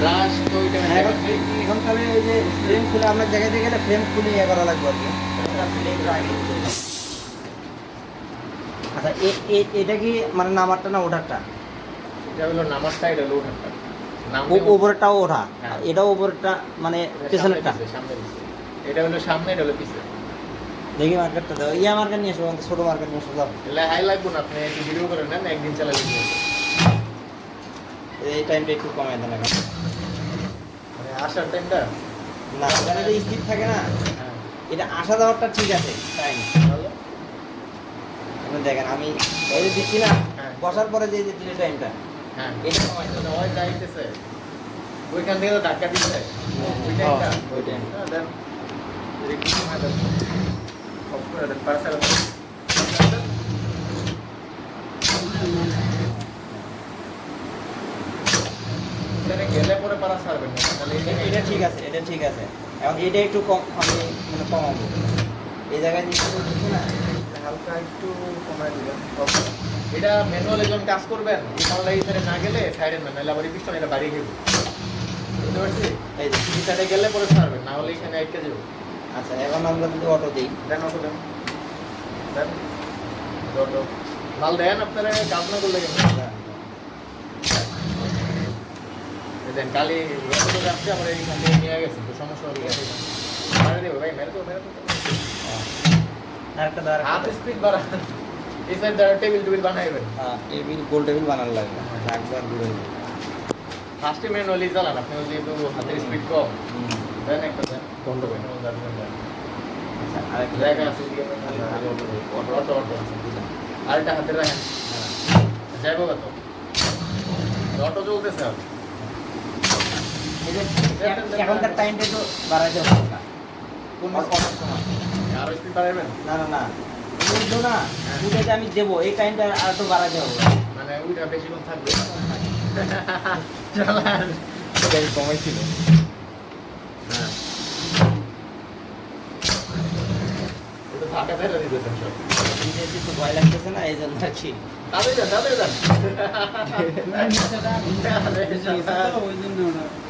Brush তো ওইটা এখন এখন তাহলে ওই যে ফ্রেম খুলে আমরা জায়গাতে গেলে ফ্রেম খুলে ইয়ে করা লাগবে আর কি। আচ্ছা এ- এ- এটা কি মানে নামারটা না ওঠারটা? এটা হলো নামারটা এটা হলো ওঠারটা। ওপরেরটাও ওঠা? হ্যাঁ। এটাও ওপরেরটা মানে পেছনেরটা? এটা হলো সামনে এটা হলো পিছে। দেখি মার্কেটটা দাও। ইয়া মার্কেট নিয়ে ছোট মার্কেট নিয়ে হাই লাগবো না আপনি ভিডিও একদিন চালালে। এই টাইমটা একটু কমাই দেন এখন। মানে আসার টাইমটা না ওখানে যে স্থির থাকে না হ্যাঁ। এটা আসা যাওয়ারটা ঠিক আছে টাইম তাহলে? দেখেন আমি এই যে দিচ্ছি না হ্যাঁ। বসার পরে যে যে দিলে টাইমটা হ্যাঁ ওই যাইতেছে ওইখান থেকে তো ধাক্কা দিচ্ছে ওই টাইমটা হ্যাঁ, ওই টাইম দেন। একটু সময় দেন। পার্সাল এখানে গেলে পরে পারা ছাড়বেন না তাহলে এটা- ঠিক আছে এটা ঠিক আছে। এখন এটা একটু কম আমি মানে কমাবো। এই জায়গায় যে না? হালকা একটু কমায় দিবেন এটা ম্যানুয়ালি যখন কাজ করবেন তাহলে এই সাইডে না গেলে সাইডে না নাহলে আবার এই পিছনে এটা বাড়িয়ে খেয়ে বুঝতে পারছি? এই যে সাইডে গেলে পরে ছাড়বেন না হলে এখানে আটকে যাবে। আচ্ছা এখন আমরা যদি অটো দিই। দেন অটো দেন। দেন। অটো মাল দেন আপনারা কাজ না করলে কেন এই দেন কালি যাচ্ছে আমরা এইখান থেকে নিয়ে গেছি তো সমস্যা হবে মেরে দেবো ভাই মেরে দেবো মেরে দেবো। আরেকটা দাঁড়া হাত স্পিড বাড়ান এই সাইড টেবিল টেবিল বানাইবেন হ্যাঁ টেবিল গোল টেবিল বানানো লাগবে একবার ঘুরে দিই। ফার্স্টে ম্যানুয়ালি চালান আপনি যেহেতু হাতের স্পিড কম। দেন একটা দেন। দেন? দেন? আচ্ছা আরেকটা। জায়গা আছে অটো অটো অটো আরেকটা হাতে রাখেন। যাইবো কত? অটো চলতেছে এখন- এখনকার টাইমটা একটু বাড়াইতে হবে না না না। না বুঝলো না হ্যাঁ। আমি দেবো এই টাইমটা আর একটু বাড়াইতে হবে। মানে ওইটা বেশিক্ষণ থাকবে। চালান কমাইছিল হ্যাঁ। ভয় লাগতেছে না এই জন্য আর কি। যান তাদের যান।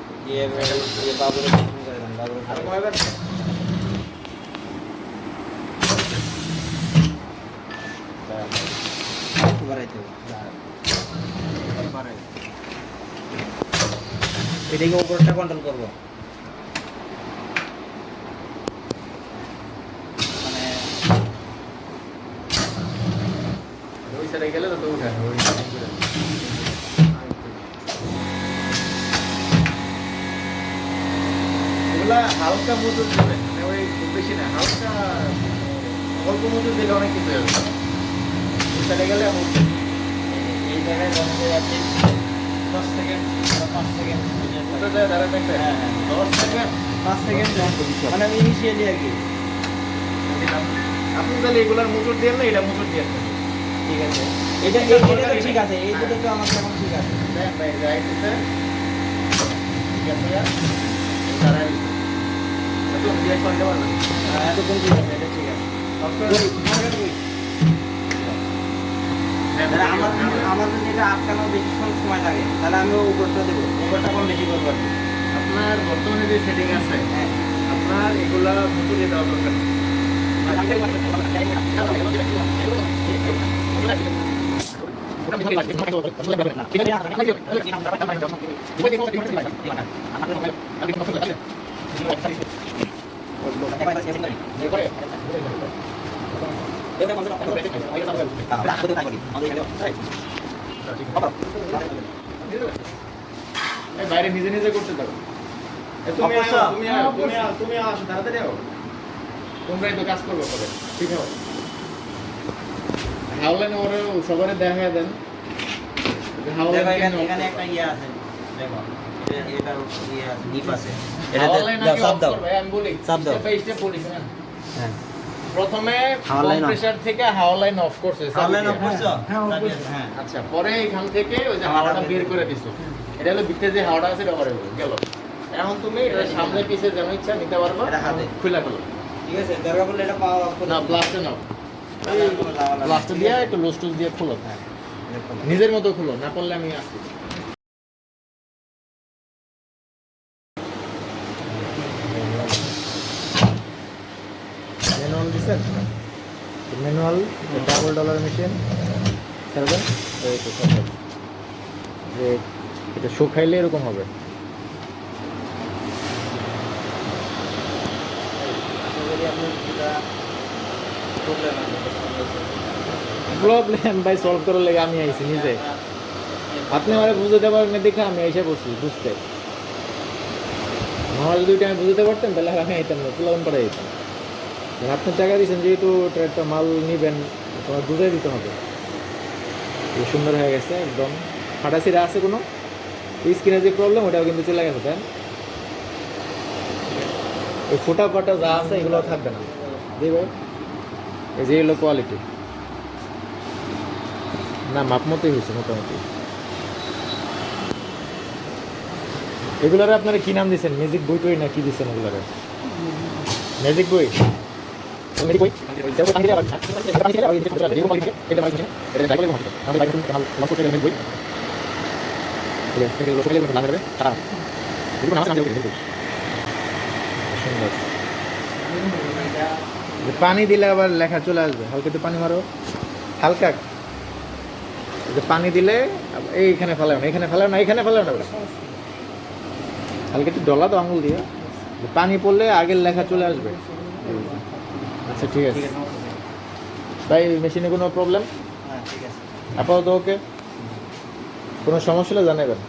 বাড়াইতে হবে। এটাকে উপরটা কন্ট্রোল করব। মানে ওই সাইডে গেলে তো তো উঠে ওই সাইডে করে এগুলা হালকা মজুর দেবেন মানে ওই খুব বেশি না হালকা অল্প মজুর দিলে অনেক কিছু হবে সাইডে গেলে এই জায়গায় বন্ধ হয়ে দশ সেকেন্ড পাঁচ সেকেন্ড দাঁড়াবেন হ্যাঁ, হ্যাঁ। দশ সেকেন্ড পাঁচ সেকেন্ড মানে আমি ইনিশিয়ালি আর কি। আপনি তাহলে এগুলার মুচুর দিয়ে না এটা মুচুর দিয়ে ঠিক আছে। এটা এটা এটা তো ঠিক আছে এই দুটো তো আমার এখন ঠিক আছে। দেন ঠিক আছে ঠিক আছে ঠিক আছে আমার যদি এটা আটকানো বেশিক্ষণ সময় লাগে তাহলে আমি উপরটা দেবো উপরটা কম বেশি করব আর আপনার বর্তমানে যে সেটিং আছে হ্যাঁ আপনার এগুলা মুচুরে দেওয়া দরকার নেই। এই বাইরে নিজে নিজে করতে থাকো তুমি। তুমি আও, তুমি আসো, তাড়াতাড়ি আও। তোমরাই তো কাজ করবে পরে ঠিক আছে? হাওলানে ওরা সবারে দেখা দেন এখানে এখানে একটা ইয়ে আছে। দেখো। এটা এটা ইয়ে নিপ আছে। এটা চাপ দাও। চাপ দাও। শুনেন। হ্যাঁ। প্রথমে কম্প্রেসার থেকে হাওয়া লাইন অফ করছে হাওয়া লাইন অফ। করছ? হ্যাঁ, হ্যাঁ আচ্ছা পরে এখান থেকে ওই যে হাওয়াটা বের করে দিছো। এটা হলো ভিতরে যে হাওয়াটা আছে এটা গেল। এখন তুমি এটা সামনে পিছে যেন ইচ্ছা নিতে পারবা এটা হাতে। খুলে ফেলো। ঠিক আছে দরকার পড়লে এটা পাওয়া না ব্লাস্টে নাও। ব্লাস্টে দিয়ে একটু লোস টোস দিয়ে খুলো। হ্যাঁ খোলো। নিজের মতো খুলো না পারলে আমি আসছি ম্যানুয়াল দিচ্ছেন ম্যানুয়াল, ডাবল ডলার মেশিন যে এটা শুকাইলে এরকম হবে। প্রবলেম ভাই সলভ করার লেগে আমি আইছি নিজে। আপনি আমার বুঝতে পারেন দেখে আমি এসে বসছি, বুঝতে। আমার যদি আমি বুঝতে পারতেন তাহলে আমি আইতাম না তুলাবন করে যেতাম আপনি টাকা দিয়েছেন, যেহেতু একটা মাল নিবেন তোমার বুঝাই দিতে হবে। সুন্দর হয়ে গেছে, একদম। ফাটাছিরা আছে কোনো? স্ক্রিনে যে প্রবলেম ওটাও কিন্তু চলে গেছে, তাই? ওই ফোটা ফাটা যা আছে এগুলো থাকবে না। দেখবে এই যে এগুলো কোয়ালিটি না, মাপ মতোই হয়েছে, মোটামুটি। এগুলারে আপনারা কি নাম দিয়েছেন? ম্যাজিক বই টই না কি দিচ্ছেন এগুলারে? ম্যাজিক বই পানি দিলে আবার লেখা চলে আসবে, হালকা একটু পানি মারো। হালকা। পানি দিলে এইখানে ফেলাও না এখানে ফেলাও না এখানে ফেলাও না। হালকা একটু ডলা তো আঙুল দিয়ে। পানি পড়লে আগের লেখা চলে আসবে। আচ্ছা ঠিক আছে। ভাই তাই মেশিনে কোনো প্রবলেম হ্যাঁ ঠিক আছে। আপাতত ওকে? কোনো সমস্যা হলে জানাবেন।